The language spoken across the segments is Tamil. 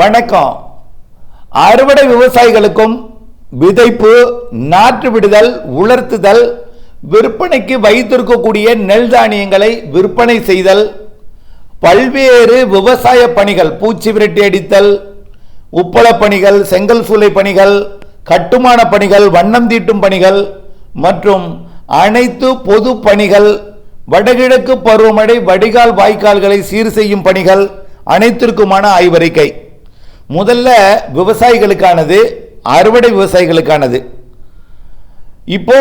வணக்கம். அறுவடை விவசாயிகளுக்கும் விதைப்பு நாற்று விடுதல் உலர்த்துதல் விற்பனைக்கு வைத்திருக்கக்கூடிய நெல் தானியங்களை விற்பனை செய்தல் பல்வேறு விவசாய பணிகள் பூச்சி விரட்டி அடித்தல் உப்பள பணிகள் செங்கல் சூளை பணிகள் கட்டுமான பணிகள் வண்ணம் தீட்டும் பணிகள் மற்றும் அனைத்து பொது பணிகள் வடகிழக்கு பருவமழை வடிகால் வாய்க்கால்களை சீர் செய்யும் பணிகள் அனைத்திற்குமான ஆய்வறிக்கை. முதல்ல விவசாயிகளுக்கானது அறுவடை விவசாயிகளுக்கானது. இப்போ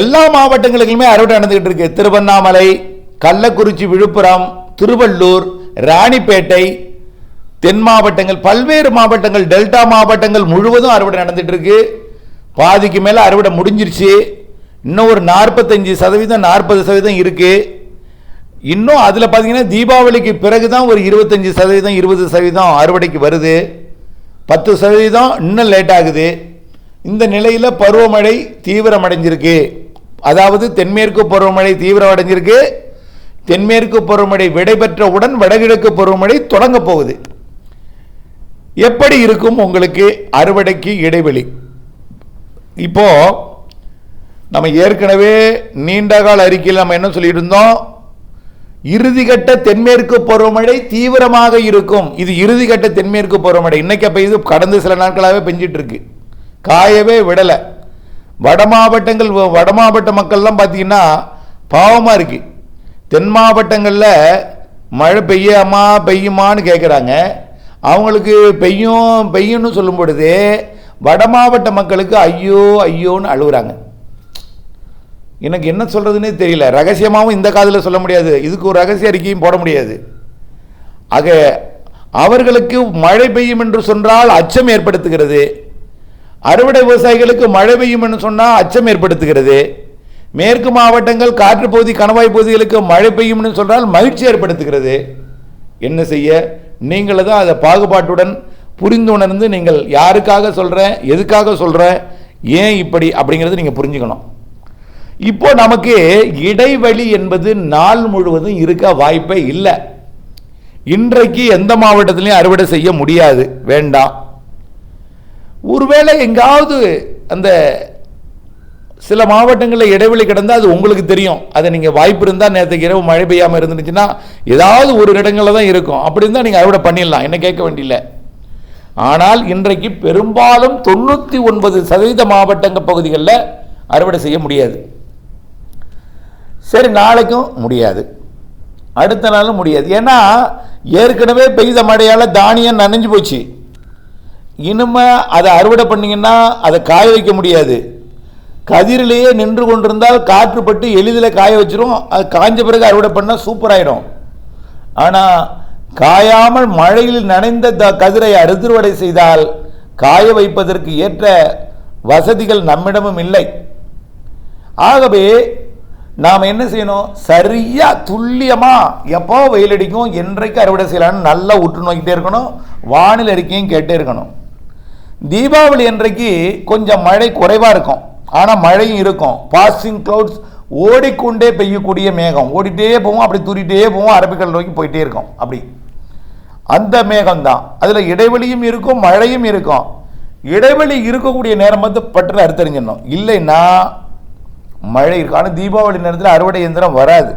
எல்லா மாவட்டங்களுக்குமே அறுவடை நடந்துகிட்டு இருக்கு. திருவண்ணாமலை கள்ளக்குறிச்சி விழுப்புரம் திருவள்ளூர் ராணிப்பேட்டை தென் மாவட்டங்கள் பல்வேறு மாவட்டங்கள் டெல்டா மாவட்டங்கள் முழுவதும் அறுவடை நடந்துட்டு இருக்கு. பாதிக்கு மேல அறுவடை முடிஞ்சிருச்சு. இன்னும் ஒரு நாற்பத்தஞ்சு சதவீதம் நாற்பது சதவீதம் இருக்குது இன்னும் அதில் பார்த்தீங்கன்னா தீபாவளிக்கு பிறகு தான் ஒரு இருபத்தஞ்சி சதவீதம் இருபது சதவீதம் அறுவடைக்கு வருது. பத்து சதவீதம் இன்னும் லேட் ஆகுது. இந்த நிலையில் பருவமழை தீவிரமடைஞ்சிருக்கு. அதாவது தென்மேற்கு பருவமழை தீவிரமடைஞ்சிருக்கு. தென்மேற்கு பருவமழை விடைபெற்றவுடன் வடகிழக்கு பருவமழை தொடங்க போகுது. எப்படி இருக்கும் உங்களுக்கு அறுவடைக்கு இடைவெளி? இப்போ நம்ம ஏற்கனவே நீண்டகால அறிக்கையில் நம்ம என்ன சொல்லிட்டு இறுதிகட்ட தென்மேற்கு பருவமழை தீவிரமாக இருக்கும். இது இறுதிகட்ட தென்மேற்கு பருவமழை. இன்னைக்கு பெய்து கடந்த சில நாட்களாகவே பெஞ்சிட்டு இருக்கு. காயவே விடலை. வட மாவட்டங்கள் வட மாவட்ட மக்கள்லாம் பார்த்தீங்கன்னா பாவமாக இருக்கு. தென் மாவட்டங்களில் மழை பெய்யாமா பெய்யுமான்னு கேட்குறாங்க அவங்களுக்கு பெய்யும் பெய்யும்னு சொல்லும் பொழுது வட மாவட்ட மக்களுக்கு ஐயோ ஐயோன்னு அழுகுறாங்க. எனக்கு என்ன சொல்கிறதுனே தெரியல. ரகசியமாகவும் இந்த காதில் சொல்ல முடியாது. இதுக்கு ஒரு ரகசிய அறிக்கையும் போட முடியாது. ஆக அவர்களுக்கு மழை பெய்யும் என்று சொன்னால் அச்சம் ஏற்படுத்துகிறது. அறுவடை விவசாயிகளுக்கு மழை பெய்யும் என்று சொன்னால் அச்சம் ஏற்படுத்துகிறது. மேற்கு மாவட்டங்கள் காற்று பகுதி கணவாய் பகுதிகளுக்கு மழை பெய்யும்னு சொன்னால் மகிழ்ச்சி ஏற்படுத்துகிறது. என்ன செய்ய? நீங்கள் தான் அதை பாகுபாட்டுடன் புரிந்துணர்ந்து நீங்கள் யாருக்காக சொல்கிறேன் எதுக்காக சொல்கிறேன் ஏன் இப்படி அப்படிங்கிறது நீங்கள் புரிஞ்சுக்கணும். இப்போ நமக்கு இடைவெளி என்பது நாள் முழுவதும் இருக்க வாய்ப்பே இல்லை. இன்றைக்கு எந்த மாவட்டத்திலையும் அறுவடை செய்ய முடியாது. வேண்டாம். ஒருவேளை எங்காவது அந்த சில மாவட்டங்களில் இடைவெளி கிடந்தால் அது உங்களுக்கு தெரியும். அதை நீங்கள் வாய்ப்பு இருந்தால் நேற்றுக்கு இரவு மழை பெய்யாமல் இருந்துச்சுன்னா ஏதாவது ஒரு இடங்களில் தான் இருக்கும். அப்படி இருந்தால் நீங்கள் அறுவடை பண்ணிடலாம். என்ன கேட்க வேண்டியில்லை. ஆனால் இன்றைக்கு பெரும்பாலும் தொண்ணூற்றி ஒன்பது சதவீத மாவட்டங்க பகுதிகளில் அறுவடை செய்ய முடியாது. சரி நாளைக்கும் முடியாது. அடுத்த நாளும் முடியாது. ஏன்னா ஏற்கனவே பெய்த மழையால் தானியம் நனைஞ்சு போச்சு. இனிமே அதை அறுவடை பண்ணிங்கன்னா அதை காய வைக்க முடியாது. கதிரிலேயே நின்று கொண்டிருந்தால் காற்றுப்பட்டு எளிதில் காய வச்சிரும். அது காஞ்ச பிறகு அறுவடை பண்ணால் சூப்பராகிடும் ஆனால் காயாமல் மழையில் நனைந்த த- கதிரை அறுவடை செய்தால் காய வைப்பதற்கு ஏற்ற வசதிகள் நம்மிடமும் இல்லை. ஆகவே நாம் என்ன செய்யணும்? சரியாக துல்லியமாக எப்போ வெயில் அடிக்கும் என்றைக்கு அறுவடை செய்யலாம்னு நல்லா உற்று நோக்கிட்டே இருக்கணும். வானிலை அறிக்கையும் கேட்டே இருக்கணும். தீபாவளி அன்றைக்கு கொஞ்சம் மழை குறைவாக இருக்கும். ஆனால் மழையும் இருக்கும். பாசிங் க்ளவுட்ஸ் ஓடிக்கொண்டே பெய்யக்கூடிய மேகம். ஓடிட்டே போவோம் அப்படி தூரிட்டே போவோம் அரபிக்கல் நோக்கி போயிட்டே இருக்கும். அப்படி. அந்த மேகம் தான் அதில் இடைவெளியும் இருக்கும் மழையும் இருக்கும். இடைவெளி இருக்கக்கூடிய நேரம் வந்து பட்டு அறுத்தறிஞ்சிடணும். இல்லைன்னா மழை இருக்கும் ஆனால் தீபாவளி நேரத்தில் அறுவடை இயந்திரம் வராது.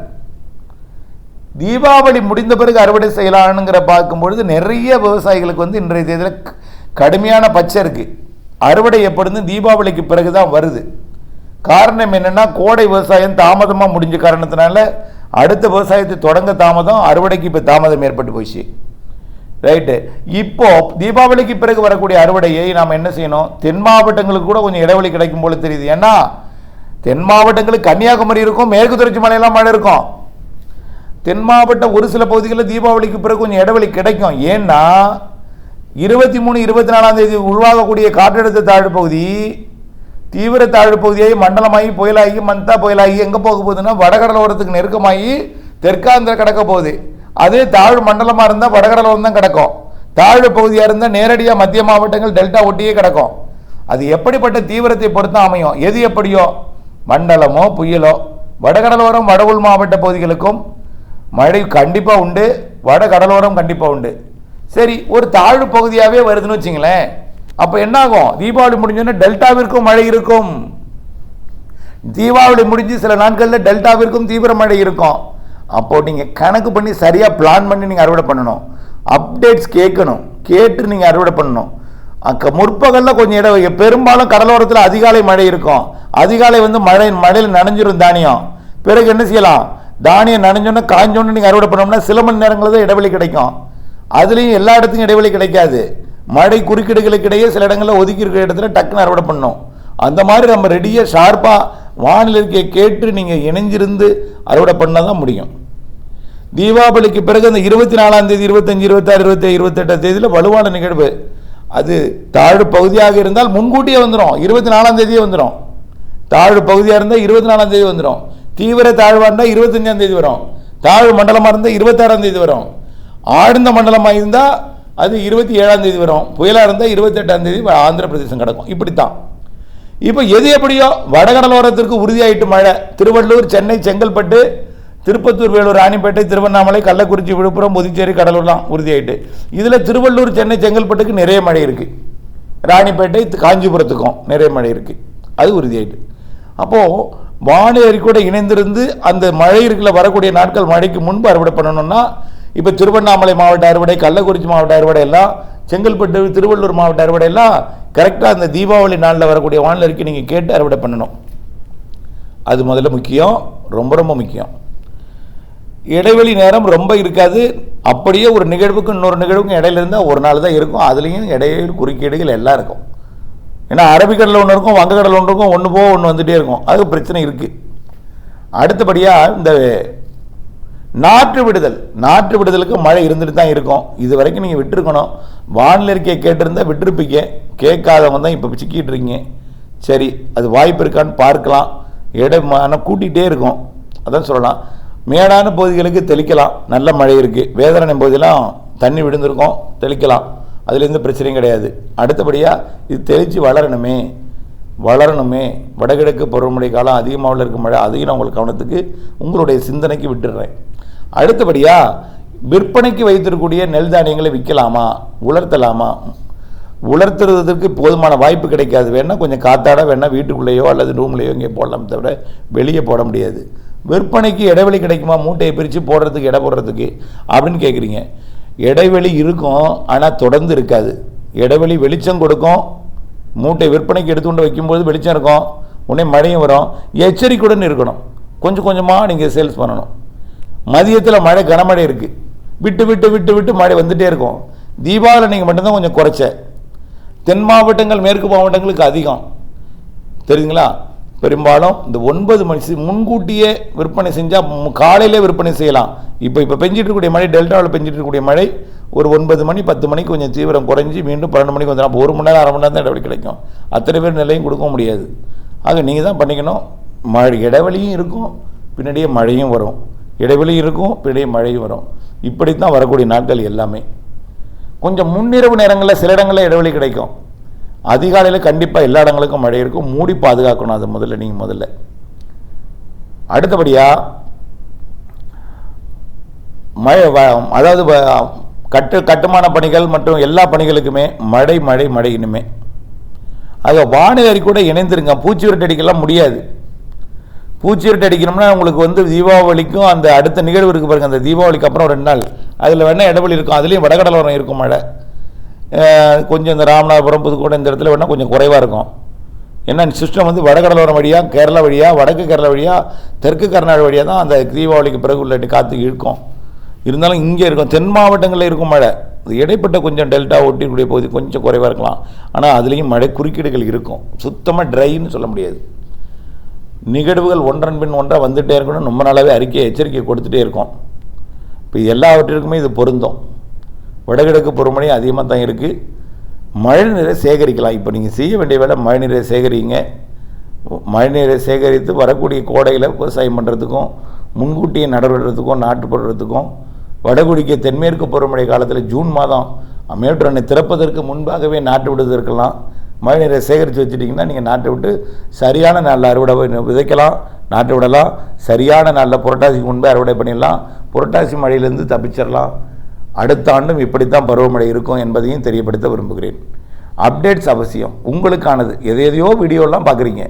தீபாவளி முடிந்த பிறகு அறுவடை செய்யலாம்ங்கிற பார்க்கும்பொழுது நிறைய விவசாயிகளுக்கு வந்து இன்றைய தேதியில் கடுமையான பச்சை இருக்குது அறுவடை எப்படின்னு தீபாவளிக்கு பிறகு தான் வருது. காரணம் என்னன்னா கோடை விவசாயம் தாமதமாக முடிஞ்ச காரணத்தினால அடுத்த விவசாயத்தை தொடங்க தாமதம் அறுவடைக்கு இப்போ தாமதம் ஏற்பட்டு போச்சு. ரைட்டு. இப்போ தீபாவளிக்கு பிறகு வரக்கூடிய அறுவடையை நாம் என்ன செய்யணும்? தென் மாவட்டங்களுக்கு கூட கொஞ்சம் இடைவெளி கிடைக்கும் போல தெரியுது. ஏன்னா தென் மாவட்டங்களுக்கு கன்னியாகுமரி இருக்கும் மேற்கு தொடர்ச்சி மலையெல்லாம் மழை இருக்கும். தென் மாவட்டம் ஒரு சில பகுதிகளில் தீபாவளிக்கு பிறகு கொஞ்சம் இடைவெளி கிடைக்கும். ஏன்னா இருபத்தி மூணு இருபத்தி நாலாம் தேதி உருவாகக்கூடிய காற்றழுத்த தாழ்வு பகுதி தீவிர தாழ்வு பகுதியாகி மண்டலமாகி புயலாகி மந்தா புயலாகி எங்கே போக போகுதுன்னா வடகடலோரத்துக்கு நெருக்கமாகி தெற்காந்திர கிடக்க போகுது. அதே தாழ்வு மண்டலமாக இருந்தால் வடகடலோரம் தான் கிடக்கும். தாழ்வு பகுதியாக இருந்தால் நேரடியாக மத்திய மாவட்டங்கள் டெல்டா ஒட்டியே கிடக்கும். அது எப்படிப்பட்ட தீவிரத்தை பொறுத்து அமையும்? எது எப்படியோ? மண்டலமோ புயலோ வடகடலோரம் வடவுள் மாவட்ட பகுதிகளுக்கும் மழை கண்டிப்பாக உண்டு வட கடலோரம் கண்டிப்பாக உண்டு. சரி ஒரு தாழ்வு பகுதியாகவே வருதுன்னு வச்சுங்களேன். அப்போ என்னாகும்? தீபாவளி முடிஞ்சோன்னா டெல்டாவிற்கும் மழை இருக்கும். தீபாவளி முடிஞ்சு சில நாட்களில் டெல்டாவிற்கும் தீவிர மழை இருக்கும். அப்போது நீங்கள் கணக்கு பண்ணி சரியாக பிளான் பண்ணி நீங்கள் அறுவடை பண்ணணும். அப்டேட்ஸ் கேட்கணும். கேட்டு நீங்கள் அறுவடை பண்ணணும். முற்பகலில் கொஞ்சம் இடம் பெரும்பாலும் கடலோரத்தில் அதிகாலை மழை இருக்கும். அதிகாலை வந்து மழை மழையில் நனைஞ்சிரும் தானியம். பிறகு என்ன செய்யலாம்? தானியம் நனைஞ்சோன்னே காஞ்சோன்னு நீங்கள் அறுவடை பண்ணோம்னா சில மணி நேரங்களில் தான் இடைவெளி கிடைக்கும். அதுலேயும் எல்லா இடத்துக்கும் இடைவெளி கிடைக்காது. மழை குறுக்கீடுகளுக்கிடையே சில இடங்களில் ஒதுக்கி இருக்கிற இடத்துல டக்குன்னு அறுவடை பண்ணும் அந்த மாதிரி நம்ம ரெடியாக ஷார்ப்பாக வானிலைக்கே கேட்டு நீங்கள் இணைஞ்சிருந்து அறுவடை பண்ணால் தான் முடியும். தீபாவளிக்கு பிறகு அந்த இருபத்தி நாலாம் தேதி இருபத்தஞ்சு இருபத்தாறு இருபத்தி இருபத்தெட்டாம் தேதியில் வலுவான நிகழ்வு. அது தாழ்வு பகுதியாக இருந்தால் முன்கூட்டியே வந்துடும் இருபத்தி நாலாம் தேதியே வந்துடும் தாழ்வு பகுதியாக இருந்தால் இருபத்தி நாலாம் தேதி வந்துடும் தீவிர தாழ்வாக இருந்தால் இருபத்தஞ்சாம் தேதி வரும். தாழ்வு மண்டலமாக இருந்தால் இருபத்தாறாம் தேதி வரும். ஆழ்ந்த மண்டலமாக இருந்தால் அது இருபத்தி ஏழாம் தேதி வரும். புயலாக இருந்தால் இருபத்தெட்டாம் தேதி ஆந்திர பிரதேசம் கிடக்கும். இப்படித்தான். இப்போ எது எப்படியோ வடகடலோரத்திற்கு உறுதியாயிட்டு மழை. திருவள்ளூர் சென்னை செங்கல்பட்டு திருப்பத்தூர் வேலூர் ராணிப்பேட்டை திருவண்ணாமலை கள்ளக்குறிச்சி விழுப்புரம் புதுச்சேரி கடலூர்லாம் உறுதியாயிட்டு. இதில் திருவள்ளூர் சென்னை செங்கல்பட்டுக்கு நிறைய மழை இருக்குது ராணிப்பேட்டை காஞ்சிபுரத்துக்கும் நிறைய மழை இருக்குது அது உறுதியாயிட்டு. அப்போது வானிலை கூட இணைந்திருந்து அந்த மழை இருக்கல வரக்கூடிய நாட்கள் மழைக்கு முன்பு அறுவடை பண்ணணும்னா இப்போ திருவண்ணாமலை மாவட்ட அறுவடை கள்ளக்குறிச்சி மாவட்ட அறுவடை எல்லாம் செங்கல்பட்டு திருவள்ளூர் மாவட்ட அறுவடை எல்லாம் கரெக்டாக அந்த தீபாவளி நாளில் வரக்கூடிய வானிலை இருக்கு நீங்கள் கேட்டு அறுவடை பண்ணணும். அது முதல்ல முக்கியம் ரொம்ப ரொம்ப முக்கியம். இடைவெளி நேரம் ரொம்ப இருக்காது. அப்படியே ஒரு நிகழ்வுக்கும் இன்னொரு நிகழ்வுக்கும் இடையில இருந்தால் ஒரு நாள் தான் இருக்கும். அதுலேயும் இடைவெளி குறுக்கீடுகள் எல்லாம் இருக்கும். ஏன்னா அரபிக்கடலில் ஒன்று இருக்கும் வங்கக்கடலில் ஒன்று இருக்கும் ஒன்று போக ஒன்று வந்துகிட்டே இருக்கும். அது பிரச்சனை இருக்குது அடுத்தபடியாக இந்த நாற்று விடுதல் நாற்று விடுதலுக்கு மழை இருந்துட்டு தான் இருக்கும். இது வரைக்கும் நீங்கள் விட்டுருக்கணும். வானிலை அறிக்கையை கேட்டிருந்தால் விட்டுருப்பீங்க. கேட்காதவங்க தான் இப்போ சிக்கிட்டு இருக்கீங்க. சரி அது வாய்ப்பு இருக்கான்னு பார்க்கலாம். இடம் ஆனால் கூட்டிகிட்டே இருக்கும். அதான் சொல்லலாம். மேடான பகுதிகளுக்கு தெளிக்கலாம். நல்ல மழை இருக்குது வேதனை பகுதியெல்லாம் தண்ணி விழுந்திருக்கும். தெளிக்கலாம். அதில் எந்த பிரச்சனையும் கிடையாது. அடுத்தபடியாக இது தெளித்து வளரணுமே. வளரணுமே. வடகிழக்கு பருவமழை காலம் அதிகமாக இருக்க மழை அதையும் நான் உங்களுக்கு கவனத்துக்கு உங்களுடைய சிந்தனைக்கு விட்டுடுறேன். அடுத்தபடியாக விற்பனைக்கு வைத்திருக்கக்கூடிய நெல் தானியங்களை விற்கலாமா? உலர்த்தலாமா? உலர்த்துறதுக்கு போதுமான வாய்ப்பு கிடைக்காது. வேணால் கொஞ்சம் காத்தாட வேணால் வீட்டுக்குள்ளேயோ அல்லது ரூம்லேயோ இங்கே போடலாம் தவிர வெளியே போட முடியாது. விற்பனைக்கு இடைவெளி கிடைக்குமா? மூட்டையை பிரித்து போடுறதுக்கு இடம் போடுறதுக்கு? அப்படின்னு கேட்குறீங்க இடைவெளி இருக்கும் ஆனால் தொடர்ந்து இருக்காது. இடைவெளி வெளிச்சம் கொடுக்கும். மூட்டை விற்பனைக்கு எடுத்து கொண்டு வைக்கும்போது வெளிச்சம் இருக்கும். உடனே மழையும் வரும். எச்சரிக்கையுடன் இருக்கணும். கொஞ்சம் கொஞ்சமாக நீங்கள் சேல்ஸ் பண்ணணும். மதியத்தில் மழை கனமழை இருக்குது விட்டு விட்டு விட்டு விட்டு மழை வந்துகிட்டே இருக்கும். தீபாவளி நீங்கள் மட்டும்தான் கொஞ்சம் குறைச்ச. தென் மாவட்டங்கள் மேற்கு மாவட்டங்களுக்கு அதிகம். தெரியுதுங்களா? பெரும்பாலும் இந்த ஒன்பது மணி முன்கூட்டியே விற்பனை செஞ்சால் காலையிலே விற்பனை செய்யலாம். இப்போ இப்போ பெஞ்சிட்டு இருக்கக்கூடிய மழை டெல்டாவில் பெஞ்சிட்டு இருக்கக்கூடிய மழை ஒரு ஒன்பது மணி பத்து மணிக்கு கொஞ்சம் தீவிரம் குறைஞ்சி மீண்டும் பன்னெண்டு மணிக்கு வந்துடும். அப்போ ஒரு மணி நேரம் அரை மணி நேரம் தான் இடைவெளி கிடைக்கும். அத்தனை பேர் நிலையும் கொடுக்க முடியாது. ஆக நீங்கள் தான் பண்ணிக்கணும். மழை இடைவெளியும் இருக்கும் பின்னாடியே மழையும் வரும். இடைவெளியும் இருக்கும் பின்னாடியே மழையும் வரும். இப்படி தான் வரக்கூடிய நாட்கள் எல்லாமே. கொஞ்சம் முன்னிரவு நேரங்களில் சில இடங்களில் இடைவெளி கிடைக்கும். அதிகாலையில் கண்டிப்பாக எல்லா இடங்களுக்கும் மழை இருக்கும். மூடி பாதுகாக்கணும். அது முதல்ல நீங்கள் முதல்ல. அடுத்தபடியாக மழை வ- அதாவது வ- கட்டு கட்டுமான பணிகள் மற்றும் எல்லா பணிகளுக்குமே மழை மழை மழை இனிமே. அது வானிலை கூட இணைந்துருங்க. பூச்சி விரட்டு அடிக்கலாம் முடியாது. பூச்சி விரட்டு அடிக்கணும்னா உங்களுக்கு வந்து தீபாவளிக்கும் அந்த அடுத்த நிகழ்வு இருக்குது பாருங்கள் அந்த தீபாவளிக்கு அப்புறம் ரெண்டு நாள். அதில் வேணால் இடைவெளி இருக்கும். அதுலேயும் வடகடலோரம் இருக்கும் மழை. கொஞ்சம் இந்த ராமநாதபுரம் புதுக்கோட்டை இந்த இடத்துல வேணால் கொஞ்சம் குறைவாக இருக்கும். ஏன்னா சிஸ்டம் வந்து வடகடலோரம் வழியாக கேரளா வழியாக வடக்கு கேரளா வழியாக தெற்கு கர்நாடக வழியாக தான் அந்த தீபாவளிக்கு பிறகு உள்ள காற்று இழுக்கும். இருந்தாலும் இங்கே இருக்கும் தென் மாவட்டங்களில் இருக்கும் மழை. அது இடைப்பட்ட கொஞ்சம் டெல்டா ஒட்டிக்கூடிய பகுதி கொஞ்சம் குறைவாக இருக்கலாம். ஆனால் அதுலேயும் மழை குறுக்கீடுகள் இருக்கும். சுத்தமாக ட்ரைன்னு சொல்ல முடியாது. நிகழ்வுகள் ஒன்றன் பின் ஒன்றாக வந்துகிட்டே இருக்கணும் ரொம்ப நாளாகவே அறிக்கை எச்சரிக்கை கொடுத்துட்டே இருக்கும். இப்போ எல்லாவற்றிற்குமே இது பொருந்தும். வடகிழக்கு பருவமழை அதிகமாக தான் இருக்குது மழை நீரை சேகரிக்கலாம். இப்போ நீங்கள் செய்ய வேண்டிய வேலை மழை நீரை சேகரிங்க. மழை நீரை சேகரித்து வரக்கூடிய கோடையில் விவசாயம் பண்ணுறதுக்கும் முன்கூட்டியே நடவடிக்கிறதுக்கும் நாட்டு போடுறதுக்கும் வடகுடிக்க தென்மேற்கு பருவமழை காலத்தில் ஜூன் மாதம் மேட்டூர் அணை திறப்பதற்கு முன்பாகவே நாட்டு விடுவதற்கெல்லாம் மழை நீரை சேகரித்து வச்சுட்டிங்கன்னா நீங்கள் நாட்டை விட்டு சரியான நாளில் அறுவடை விதைக்கலாம் நாட்டை விடலாம். சரியான நாளில் புரட்டாசிக்கு முன்பே அறுவடை பண்ணிடலாம். புரட்டாசி மழையிலேருந்து தப்பிச்சிடலாம். அடுத்த ஆண்டும் இப்படித்தான் பருவமழை இருக்கும் என்பதையும் தெரியப்படுத்த விரும்புகிறேன். அப்டேட்ஸ் அவசியம். உங்களுக்கானது. எதை எதையோ வீடியோலாம் பார்க்குறீங்க.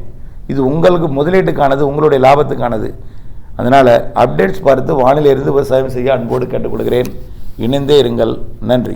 இது உங்களுக்கு முதலீட்டுக்கானது உங்களுடைய லாபத்துக்கானது. அதனால் அப்டேட்ஸ் பார்த்து வானிலிருந்து விவசாயம் செய்ய அன்போடு கேட்டுக்கொள்கிறேன். இணைந்தே இருங்கள். நன்றி.